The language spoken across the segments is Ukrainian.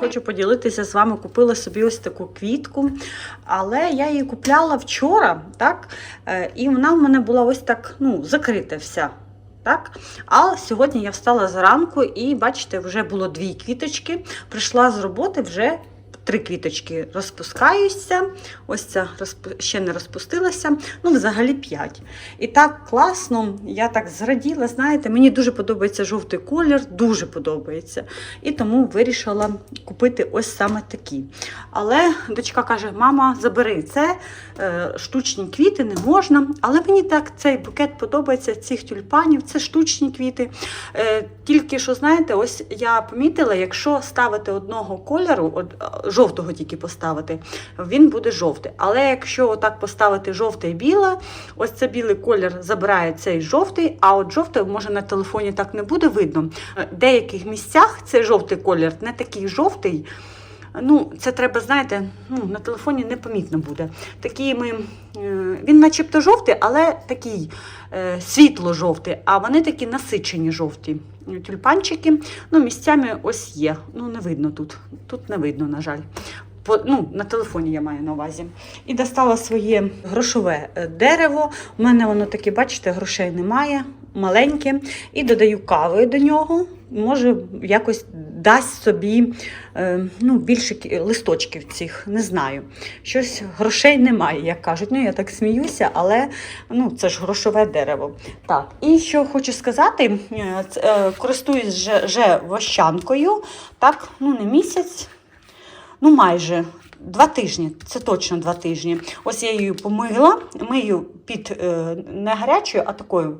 Хочу поділитися з вами. Купила собі ось таку квітку, але я її купляла вчора, так? Е, І вона в мене була ось так ну, закрита вся. Так? А сьогодні я встала зранку і, бачите, вже було дві квіточки. Прийшла з роботи вже. Три квіточки розпускаються. Ось ця ще не розпустилася. Ну, взагалі п'ять. І так класно, я так зраділа. Знаєте, мені дуже подобається жовтий колір, дуже подобається. І тому вирішила купити ось саме такі. Але дочка каже: мама, забери це, е, штучні квіти не можна. Але мені так цей букет подобається цих тюльпанів, це штучні квіти. Е, Тільки що, знаєте, ось я помітила, якщо ставити одного кольору, жовтого тільки поставити, він буде жовтий. Але якщо отак поставити жовте і біле, ось це білий колір забирає цей жовтий, а от жовтий, може на телефоні так не буде видно. В деяких місцях цей жовтий колір не такий жовтий. Ну, це треба, знаєте, ну, на телефоні непомітно буде. Такий ми, е, він начебто жовтий, але такий е, світло-жовтий, а вони такі насичені жовті тюльпанчики. Ну, місцями ось є. Ну, не видно тут. Тут не видно, на жаль. По, ну, на телефоні я маю на увазі. І достала своє грошове е, дерево. У мене воно таке, бачите, грошей немає, маленьке. І додаю кави до нього. Може, якось дасть собі е, ну, більше листочків цих, не знаю. Щось грошей немає, як кажуть. Ну, я так сміюся, але ну, це ж грошове дерево. Так, і що хочу сказати, е, е, користуюсь вже, вже вощанкою, так, ну не місяць, ну майже. Два тижні, це точно два тижні. Ось я її помила, мию під не гарячою, а такою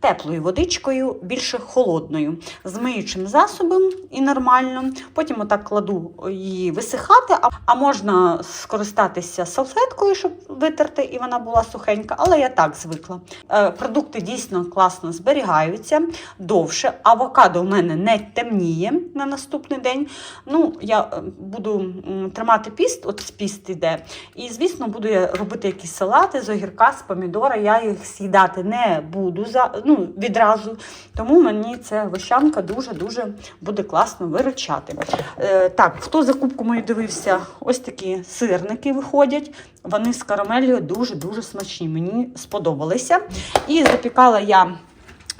теплою водичкою, більше холодною, з миючим засобом і нормально. Потім отак кладу її висихати, а, можна скористатися салфеткою, щоб витерти, і вона була сухенька, але я так звикла. Е, продукти дійсно класно зберігаються довше. Авокадо в мене не темніє на наступний день. Ну, я е, буду тримати піст, от піст іде. І, звісно, буду я робити якісь салати з огірка, з помідора. Я їх з'їдати не буду за, ну, відразу. Тому мені ця вощанка дуже-дуже буде класно виручати. Е, так, хто закупку мою дивився, ось такі сирники виходять. Вони з карамелью дуже-дуже смачні. Мені сподобалися. І запікала я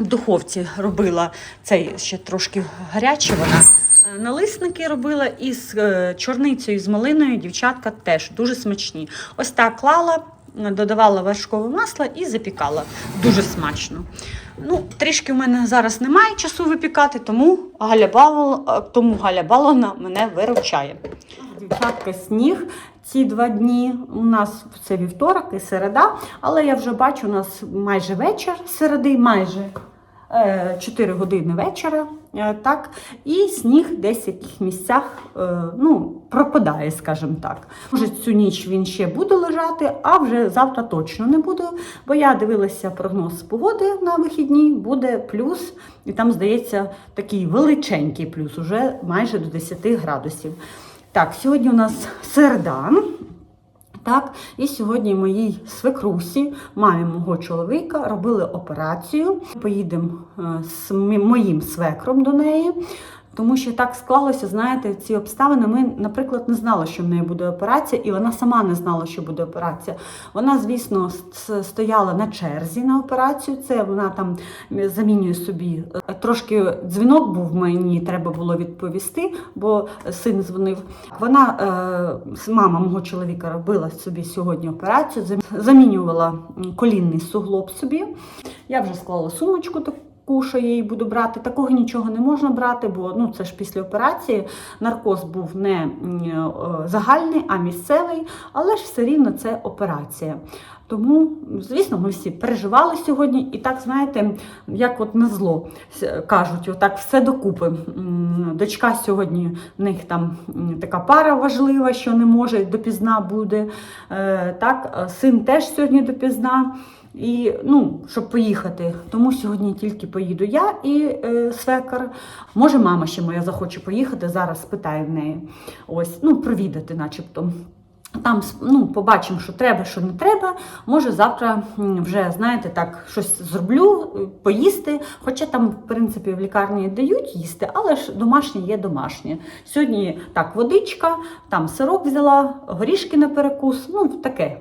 в духовці робила цей ще трошки гарячий вона. Е, Налисники робила із е, чорницею, з малиною, дівчатка теж дуже смачні. Ось так клала, додавала вершкове масло і запікала. Дуже смачно. Ну, трішки в мене зараз немає часу випікати, тому Галя, Бавол, е, тому Галя Баловна мене виручає. Дівчатка, сніг ці два дні. У нас це вівторок і середа, але я вже бачу, у нас майже вечір середи, майже. 4 години вечора, е, так, і сніг десь в яких місцях е, ну, пропадає, скажімо так. Може, цю ніч він ще буде лежати, а вже завтра точно не буде, бо я дивилася прогноз погоди на вихідні, буде плюс, і там, здається, такий величенький плюс, уже майже до 10 градусів. Так, сьогодні у нас середа. Так, і сьогодні моїй свекрусі, мамі мого чоловіка, робили операцію. Поїдемо е, з моїм свекром до неї. Тому що так склалося, знаєте, ці обставини. Ми, наприклад, не знали, що в неї буде операція, і вона сама не знала, що буде операція. Вона, звісно, стояла на черзі на операцію. Це вона там замінює собі. Е, Трошки дзвінок був мені, треба було відповісти, бо син дзвонив. Вона, е, мама мого чоловіка, робила собі сьогодні операцію, зам- замінювала колінний суглоб собі. Я вже склала сумочку таку. Я її буду брати, такого нічого не можна брати, бо ну це ж після операції наркоз був не е, загальний, а місцевий, але ж все рівно це операція. Тому, звісно, ми всі переживали сьогодні, і так знаєте, як от на зло кажуть, отак все докупи. Дочка сьогодні в них там така пара важлива, що не може допізна буде. Е, Так, е, син теж сьогодні допізна. І ну, щоб поїхати. Тому сьогодні тільки поїду я і е, свекар. Може, мама ще моя захоче поїхати. Зараз спитаю в неї. Ось, ну, провідати, начебто. Там ну, побачимо, що треба, що не треба. Може, завтра вже, знаєте, так, щось зроблю, е, поїсти. Хоча там, в принципі, в лікарні дають їсти, але ж домашнє є домашнє. Сьогодні так, водичка, там сирок взяла, горішки на перекус, ну таке.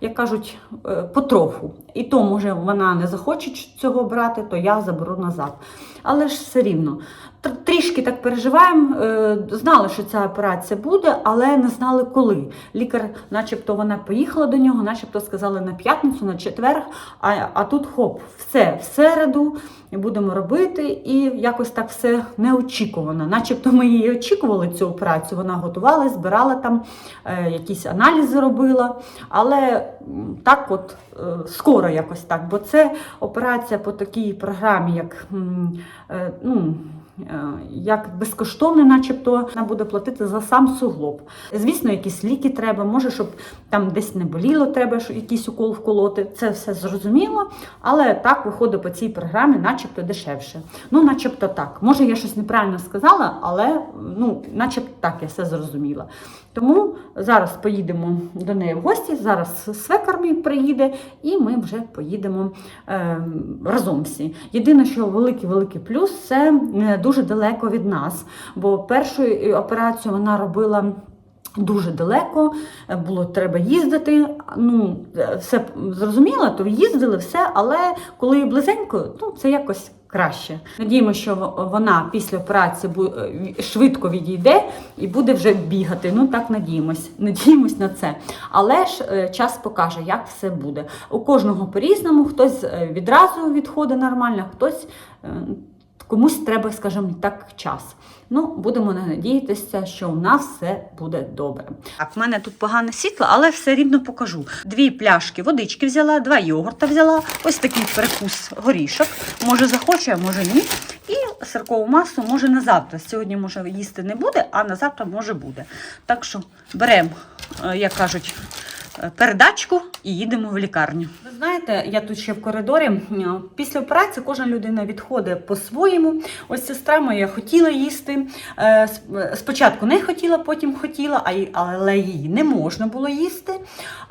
Як кажуть, е, потроху. І то, може, вона не захоче цього брати, то я заберу назад. Але ж все рівно. Тр- Трішки так переживаємо. е, Знали, що ця операція буде, але не знали коли. Лікар, начебто, вона поїхала до нього, начебто сказали на п'ятницю, на четвер. А, а тут хоп, все в середу будемо робити, і якось так все неочікувано. Начебто ми її очікували цю операцію. Вона готувалась, збирала там е, якісь аналізи робила. Але так, от е, скоро якось так, бо це операція по такій програмі, як ну. Е, Як безкоштовне, начебто вона буде платити за сам суглоб. Звісно, якісь ліки треба, може, щоб там десь не боліло, треба якийсь укол вколоти. Це все зрозуміло, але так виходить по цій програмі, начебто дешевше. Ну, начебто так. Може, я щось неправильно сказала, але ну, начебто так, я все зрозуміла. Тому зараз поїдемо до неї в гості. Зараз свекар мій приїде, і ми вже поїдемо е, разом всі. Єдине, що великий-великий плюс це не дуже далеко від нас, бо першу е, операцію вона робила. Дуже далеко, е, було треба їздити. Ну, е, все зрозуміло, то їздили все, але коли близенько, ну це якось краще. Надіємося, що вона після операції е, швидко відійде і буде вже бігати. Ну так надіємось. Надіємось на це. Але ж час покаже, як все буде. У кожного по-різному, хтось відразу відходить нормально, хтось. Комусь треба, скажімо так, час. Ну, будемо надіятися, що у нас все буде добре. Так, в мене тут погане світло, але все рівно покажу. Дві пляшки водички взяла, два йогурта взяла, ось такий перекус горішок. Може захоче, а може ні. І сиркову масу може на завтра. Сьогодні може їсти не буде, а на завтра може буде. Так що беремо, е, як кажуть, передачку і їдемо в лікарню. Ви знаєте, я тут ще в коридорі. Після операції кожна людина відходить по-своєму. Ось сестра моя хотіла їсти. е, Спочатку не хотіла, потім хотіла, але її не можна було їсти,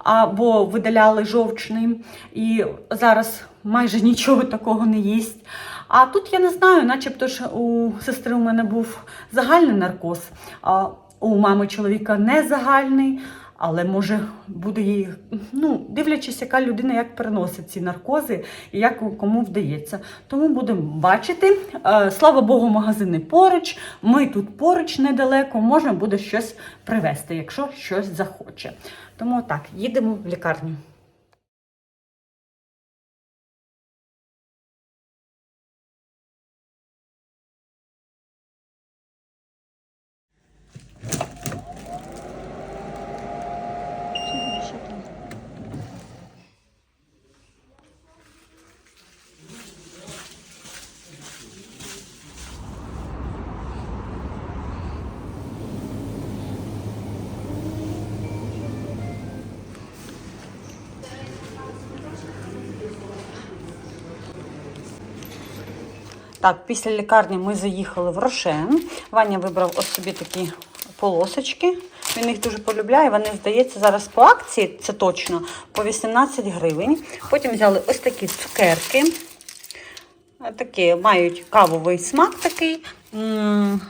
або видаляли жовчний. І зараз майже нічого такого не їсть. А тут я не знаю, начебто ж у сестри у мене був загальний наркоз, а у мами чоловіка не загальний. Але може буде їй, ну, дивлячись, яка людина як переносить ці наркози і як кому вдається. Тому будемо бачити. Е, Слава Богу, магазини поруч. Ми тут поруч недалеко, можна буде щось привезти, якщо щось захоче. Тому так, їдемо в лікарню. Так, після лікарні ми заїхали в Рошен. Ваня вибрав ось собі такі полосочки. Він їх дуже полюбляє. Вони, здається, зараз по акції, це точно, по 18 гривень. Потім взяли ось такі цукерки. Такі мають кавовий смак такий.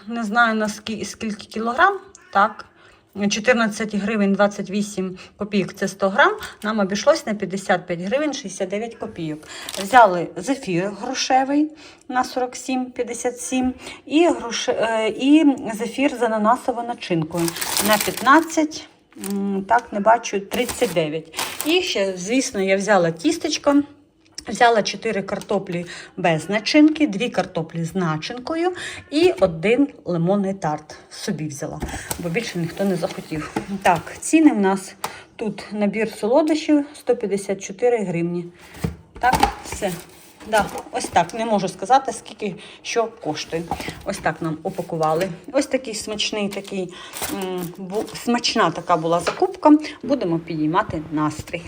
Не знаю на скільки, скільки кілограм. Так. 14 гривень 28 копійок це 100 грам. Нам обійшлось на 55 гривень 69 копійок. Взяли зефір грушевий на 47,57 і, груше, е, і зефір з ананасовою начинкою на 15, так не бачу, 39. І ще, звісно, я взяла тістечко. Взяла 4 картоплі без начинки, 2 картоплі з начинкою і один лимонний тарт собі взяла, бо більше ніхто не захотів. Так, ціни в нас тут набір солодощів 154 гривні. Так, все. Да, ось так. Не можу сказати, скільки що коштує. Ось так нам упакували. Ось такий смачний, такий смачна така була закупка. Будемо підіймати настрій.